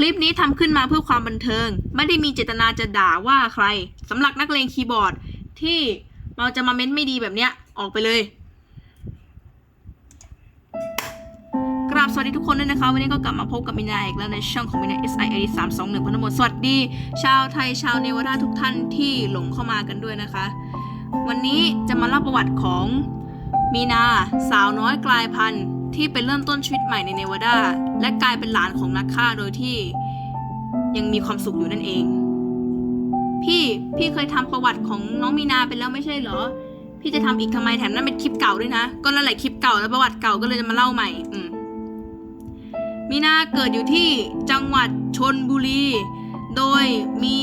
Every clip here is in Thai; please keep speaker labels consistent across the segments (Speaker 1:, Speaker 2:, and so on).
Speaker 1: คลิปนี้ทำขึ้นมาเพื่อความบันเทิง ไม่ได้มีเจตนาจะด่าว่าใครสำหรับนักเลงคีย์บอร์ดที่เราจะมาเม้นไม่ดีแบบเนี้ยออกไปเลย กราบสวัสดีทุกคนด้วยนะคะ วันนี้ก็กลับมาพบกับมินาอีกแล้วในช่องของมินา S I I 3 2 1พันธมดสวัสดี ชาวไทยชาวเนวาดาทุกท่านที่หลงเข้ามากันด้วยนะคะ วันนี้จะมาเล่าประวัติของมีนาสาวน้อยกลายพันธุ์ ที่เป็นเริ่มต้นชีวิตใหม่ในเนวาดา และกลายเป็นหลานของนักฆ่าโดยที่ยังมีความสุขอยู่นั่นเอง พี่พี่เคยทำประวัติของน้องมีนาไปแล้วไม่ใช่เหรอ พี่จะทำอีกทำไมแถมนั่นเป็นคลิปเก่าด้วยนะ ก็นั่นแหละคลิปเก่าแล้วประวัติเก่าก็เลยจะมาเล่าใหม่ อืมมีนาเกิดอยู่ที่จังหวัดชนบุรี โดยมี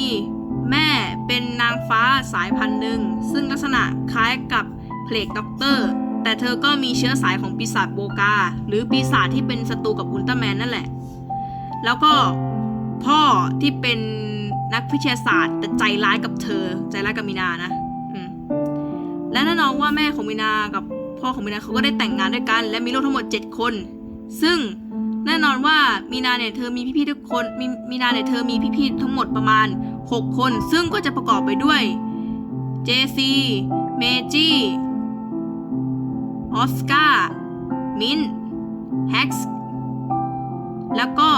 Speaker 1: แม่เป็นนางฟ้าสายพันธุ์หนึ่ง ซึ่งลักษณะคล้ายกับเพลกด็อกเตอร์ แต่เธอก็มีเชื้อสายของปีศาจโบกา หรือปีศาจที่เป็นศัตรูกับอุลตร้าแมนนั่นแหละ แล้วก็พ่อที่เป็นนักวิทยาศาสตร์ แต่ใจร้ายกับเธอ ใจร้ายกับมีนานะและแน่นอนว่าแม่ของมีนากับพ่อของมีนาเขาก็ได้แต่งงานด้วยกัน และมีลูกทั้งหมด 7 คน ซึ่งแน่นอนว่ามีนาเนี่ยเธอมีพี่ๆทุกคนมีมีนาเนี่ยเธอมีพี่ๆทั้งหมดประมาณ 6 คน ซึ่งก็จะประกอบไปด้วยเจซีเมจิ ออสการ์ มินแฮกซ์แล้วก็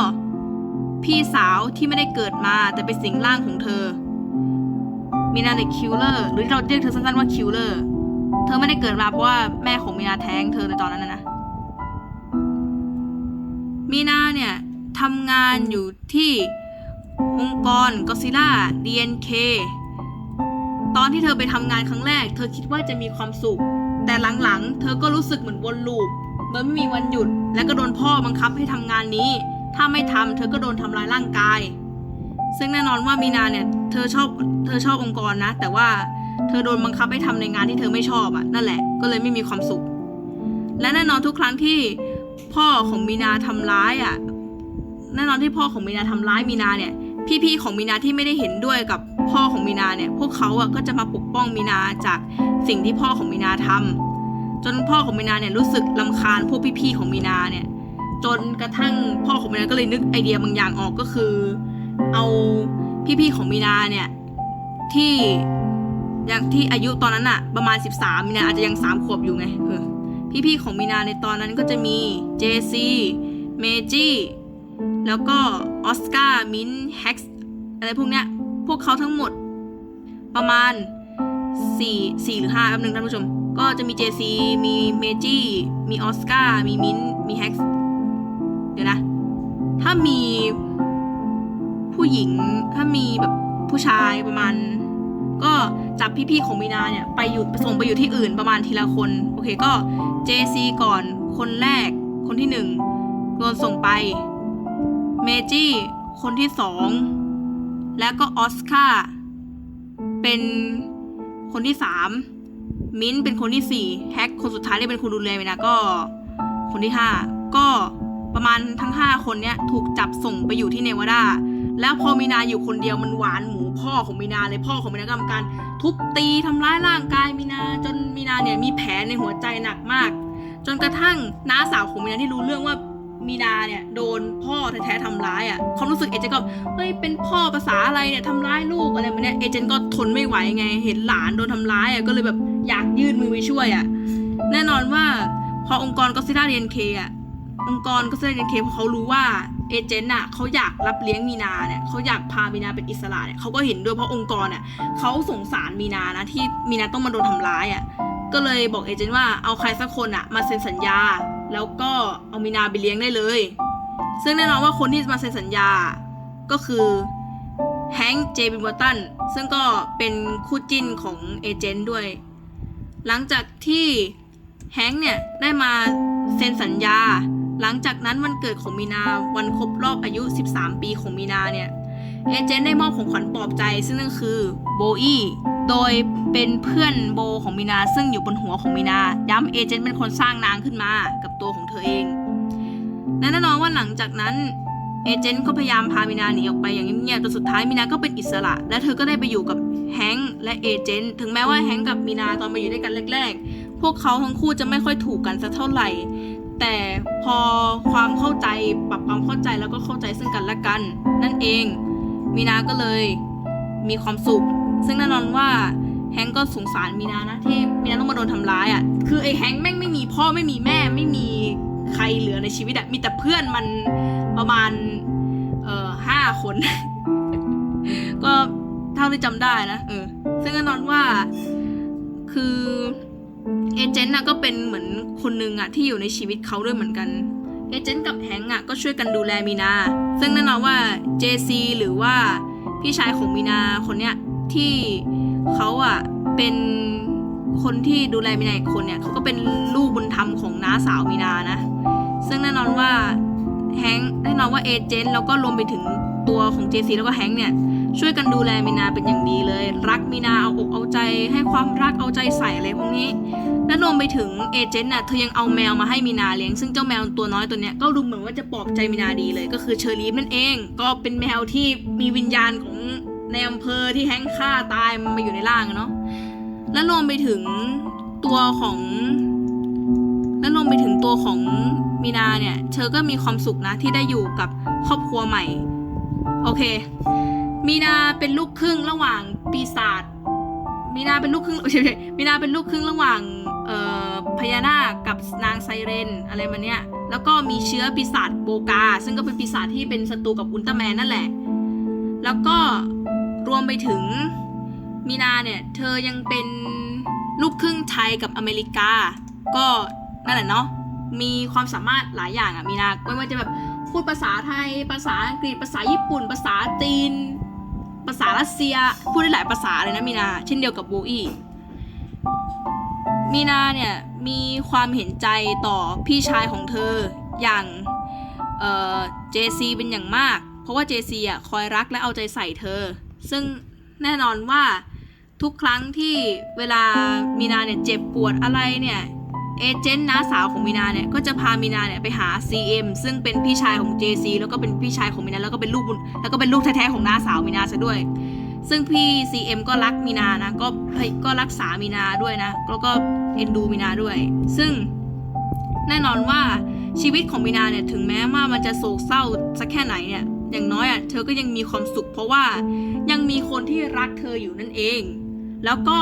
Speaker 1: พี่สาวที่ไม่ได้เกิดมาแต่เป็นสิงร่างของเธอมีนาเด็กคิวเลอร์ หรือเราเรียกเธอสั้นๆว่าคิวเลอร์ เธอไม่ได้เกิดมาเพราะว่าแม่ของมีนาแท้งเธอในตอนนั้นนะนะมีนาเนี่ยทำงานอยู่ที่องค์กรก็ซิล่า DNK ตอนที่เธอไปทำงานครั้งแรก เธอคิดว่าจะมีความสุข แต่หลังๆ เธอก็รู้สึกเหมือนวนลูปเหมือนไม่มีวันหยุด และก็โดนพ่อบังคับให้ทำงานนี้ ถ้าไม่ทำเธอก็โดนทำร้ายร่างกาย ซึ่งแน่นอนว่ามีนาเนี่ยเธอชอบเธอชอบองค์กรนะ แต่ว่าเธอโดนบังคับให้ทำในงานที่เธอไม่ชอบอะนั่นแหละก็เลยไม่มีความสุข และแน่นอนทุกครั้งที่พ่อของมีนาทำร้ายอะแน่นอนที่พ่อของมีนาทำร้ายมีนาเนี่ย พี่ๆของมีนาที่ไม่ได้เห็นด้วยกับพ่อของมีนาเนี่ย พวกเขาอะก็จะมาปกป้องมีนาจากสิ่งที่พ่อของมีนาทำจนพ่อของมีนาเนี่ยรู้สึกลำคาญพวกพี่ๆของมีนาเนี่ย จนกระทั่งพ่อของมีนาก็เลยนึกไอเดียบางอย่างออกก็คือ เอาพี่ๆของมีนาเนี่ยที่อย่างที่อายุตอนนั้นอะประมาณ 13มีนาอาจจะยังสามขวบอยู่ไงเออพี่ๆของมีนาในตอนนั้นก็จะมีเจซีเมจิ แล้วก็ออสการ์มินแฮ็กอะไรพวกเนี้ย พวกเขาทั้งหมดประมาณ 4 4 หรือ5แป๊บนึงท่านผู้ชม ก็จะมีเจซีมีเมจิมีออสการ์มีมินมีแฮ็กเดี๋ยวนะ ถ้ามีผู้หญิงถ้ามีแบบผู้ชายประมาณ ก็จับพี่ๆของมีนาเนี่ย ไปอยู่ส่งไปอยู่ที่อื่นประมาณทีละคน โอเคก็ JC ก่อนคนแรกคนที่หนึ่งโดนส่งไป เมจิคนที่สอง แล้วก็ออสการ์เป็นคนที่สามมิ้นท์เป็นคนที่สี่แฮกคนสุดท้ายที่เป็นคนดูแลมีนาก็ คนที่ห้าก็ประมาณทั้งห้าคนเนี้ยถูกจับส่งไปอยู่ที่เนวาดาแล้วพอมีนาอยู่คนเดียวมันหวานหมูพ่อของมีนาเลยพ่อของมีนาก็ทำการทุบตีทำร้ายร่างกายมีนาจนมีนาเนี่ยมีแผลในหัวใจหนักมาก จนกระทั่งน้าสาวของมีนาที่รู้เรื่องว่า มีนาเนี่ยโดนพ่อแท้ๆทำร้ายอะ่ะความรู้สึกเอเจนต์ก็เฮ้ยเป็นพ่อภาษาอะไรเนี่ยทำร้ายลูกอะไรแบบเนี้ยเอเจนต์ก็ทนไม่ไหวไง เห็นหลานโดนทำร้ายอะ่ะก็เลยแบบอยากยื่นมือไปช่วยอะ่ะแน่นอนว่าพอองค์กรก็ซิล่าเรียนเคอะองค์กรก็ซิล่าเรียนเคพอเขารู้ว่าเอเจนต์อะเขาอยากรับเลี้ยงมีนาเนี่ยเขาอยากพามีนาเป็นอิสระเนี่ยเขาก็เห็นด้วยเพราะองค์กรอะเขาสงสารมีนานะที่มีนาต้องมาโดนทำร้ายอะก็เลยบอกเอเจนต์ว่าเอาใครสักคนอะมาเซ็นสัญญา แล้วก็เอามีนาไปเลี้ยงได้เลย ซึ่งแน่นอนว่าคนที่มาเซ็นสัญญาก็คือแฮงค์เจบินวอตันซึ่งก็เป็นคู่จิ้นของเอเจนต์ด้วย หลังจากที่แฮงค์เนี่ยได้มาเซ็นสัญญา หลังจากนั้นวันเกิดของมีนาวันครบรอบอายุ 13 ปีของมีนาเนี่ย เอเจนต์ได้มอบของขวัญปลอบใจซึ่งนั่นคือโบอี้ โดยเป็นเพื่อนโบของมีนาซึ่งอยู่บนหัวของมีนา ย้ำเอเจนต์เป็นคนสร้างนางขึ้นมากับตัวของเธอเอง และแน่นอนว่าหลังจากนั้นเอเจนต์ก็พยายามพามีนาหนีออกไปอย่างเงียบๆจนสุดท้ายมีนาก็เป็นอิสระ และเธอก็ได้ไปอยู่กับแฮงค์และเอเจนต์ถึงแม้ว่าแฮงค์กับมีนาตอนมาอยู่ด้วยกันแรก ๆ พวกเขาทั้งคู่จะไม่ค่อยถูกกันสักเท่าไหร่ แต่พอความเข้าใจปรับความเข้าใจแล้วก็เข้าใจซึ่งกันและกัน นั่นเองมีนาก็เลยมีความสุข ซึ่งแน่นอนว่าแฮงก็สงสารมีนานะที่มีนาต้องมาโดนทำร้ายอะ่ะคือไอ้แฮงแม่งไม่มีพ่อไม่มีแม่ไม่มีใครเหลือในชีวิตอะ่ะมีแต่เพื่อนมันประมาณเอ่อห้าคน ก็เท่าที่จำได้นะเออซึ่งแน่นอนว่าคือเอเจนต์น่ะก็เป็นเหมือนคนหนึ่งอะที่อยู่ในชีวิตเขาด้วยเหมือนกันเอเจนต์กับแฮงก์อะก็ช่วยกันดูแลมีนา ซึ่งแน่นอนว่า JC หรือว่าพี่ชายของมีนาคนเนี้ย ที่เขาอะเป็นคนที่ดูแลมีนาอีกคนเนี่ยเขาก็เป็นลูกบุญธรรมของน้าสาวมีนานะ ซึ่งแน่นอนว่าแฮงค์แน่นอนว่าเอเจนต์แล้วก็รวมไปถึงตัวของ JC แล้วก็แฮงค์เนี่ยช่วยกันดูแลมีนาเป็นอย่างดีเลย รักมีนาเอาอกเอาใจให้ความรักเอาใจใส่อะไรพวกนี้และรวมไปถึงเอเจนต์น่ะเธอยังเอาแมวมาให้มีนาเลี้ยง ซึ่งเจ้าแมวตัวน้อยตัวเนี้ยก็ดูเหมือนว่าจะปลอบใจมีนาดีเลย ก็คือเชอรีฟนั่นเอง ก็เป็นแมวที่มีวิญญาณของ ในอำเภอที่แฮงค์ฆ่าตายมันมาอยู่ในร่างเนาะและรวมไปถึงตัวของ และรวมไปถึงตัวของมีนาเนี่ย เธอก็มีความสุขนะที่ได้อยู่กับครอบครัวใหม่ โอเค มีนาเป็นลูกครึ่งระหว่างปีศาจมีนาเป็นลูกครึ่งไม่ใช่ไม่ใช่มีนาเป็นลูกครึ่งระหว่างเอ่อพญานาคกับนางไซเรนอะไรมาเนี้ยแล้วก็มีเชื้อปีศาจโบกา ซึ่งก็เป็นปีศาจที่เป็นศัตรูกับอุลตร้าแมนนั่นแหละ แล้วก็ รวมไปถึงมีนาเนี่ยเธอยังเป็นลูกครึ่งไทยกับอเมริกา ก็นั่นแหละเนาะมีความสามารถหลายอย่างอะมีนาไม่ว่าจะแบบพูดภาษาไทย ภาษาอังกฤษ ภาษาญี่ปุ่น ภาษาจีน ภาษารัสเซีย พูดได้หลายภาษาเลยนะมีนา เช่นเดียวกับโบอี้มีนาเนี่ยมีความเห็นใจต่อพี่ชายของเธออย่างเจซีเป็นอย่างมาก เพราะว่าเจซีอะคอยรักและเอาใจใส่เธอ ซึ่งแน่นอนว่าทุกครั้งที่เวลามีนาเนี่ยเจ็บปวดอะไรเนี่ยเอเจนต์น้าสาวของมีนาเนี่ยก็จะพามีนาเนี่ยไปหา CM ซึ่งเป็นพี่ชายของ JC แล้วก็เป็นพี่ชายของมีนาแล้วก็เป็นลูกบุญแล้วก็เป็นลูกแท้ๆของน้าสาวมีนาซะด้วย ซึ่งพี่ CM ก็รักมีนานะก็ก็รักษามีนาด้วยนะแล้วก็เอ็นดูมีนาด้วย ซึ่งแน่นอนว่าชีวิตของมีนาเนี่ยถึงแม้ว่ามันจะโศกเศร้าสักแค่ไหนเนี่ย อย่างน้อยอะเธอก็ยังมีความสุข เพราะว่ายังมีคนที่รักเธออยู่นั่นเอง แล้วก็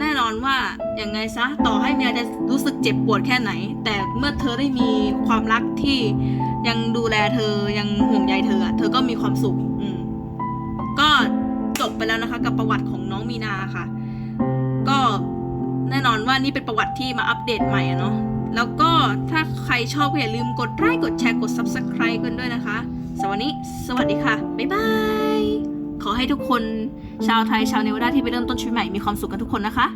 Speaker 1: แน่นอนว่าอย่างไงซะต่อให้มีนาจะรู้สึกเจ็บปวดแค่ไหน แต่เมื่อเธอได้มีความรักที่ยังดูแลเธอยังห่วงใยเธออะเธอก็มีความสุข อืมก็จบไปแล้วนะคะ กับประวัติของน้องมีนาค่ะ ก็แน่นอนว่านี่เป็นประวัติที่มาอัปเดตใหม่อะเนาะแล้วก็ถ้าใครชอบก็อย่าลืมกดไลค์กดแชร์กด subscribe กันด้วยนะคะ สวัสดีสวัสดีค่ะ บ๊ายบาย ขอให้ทุกคนชาวไทยชาวเนวาดาที่ไปเริ่มต้นชีวิตใหม่มีความสุขกันทุกคนนะคะ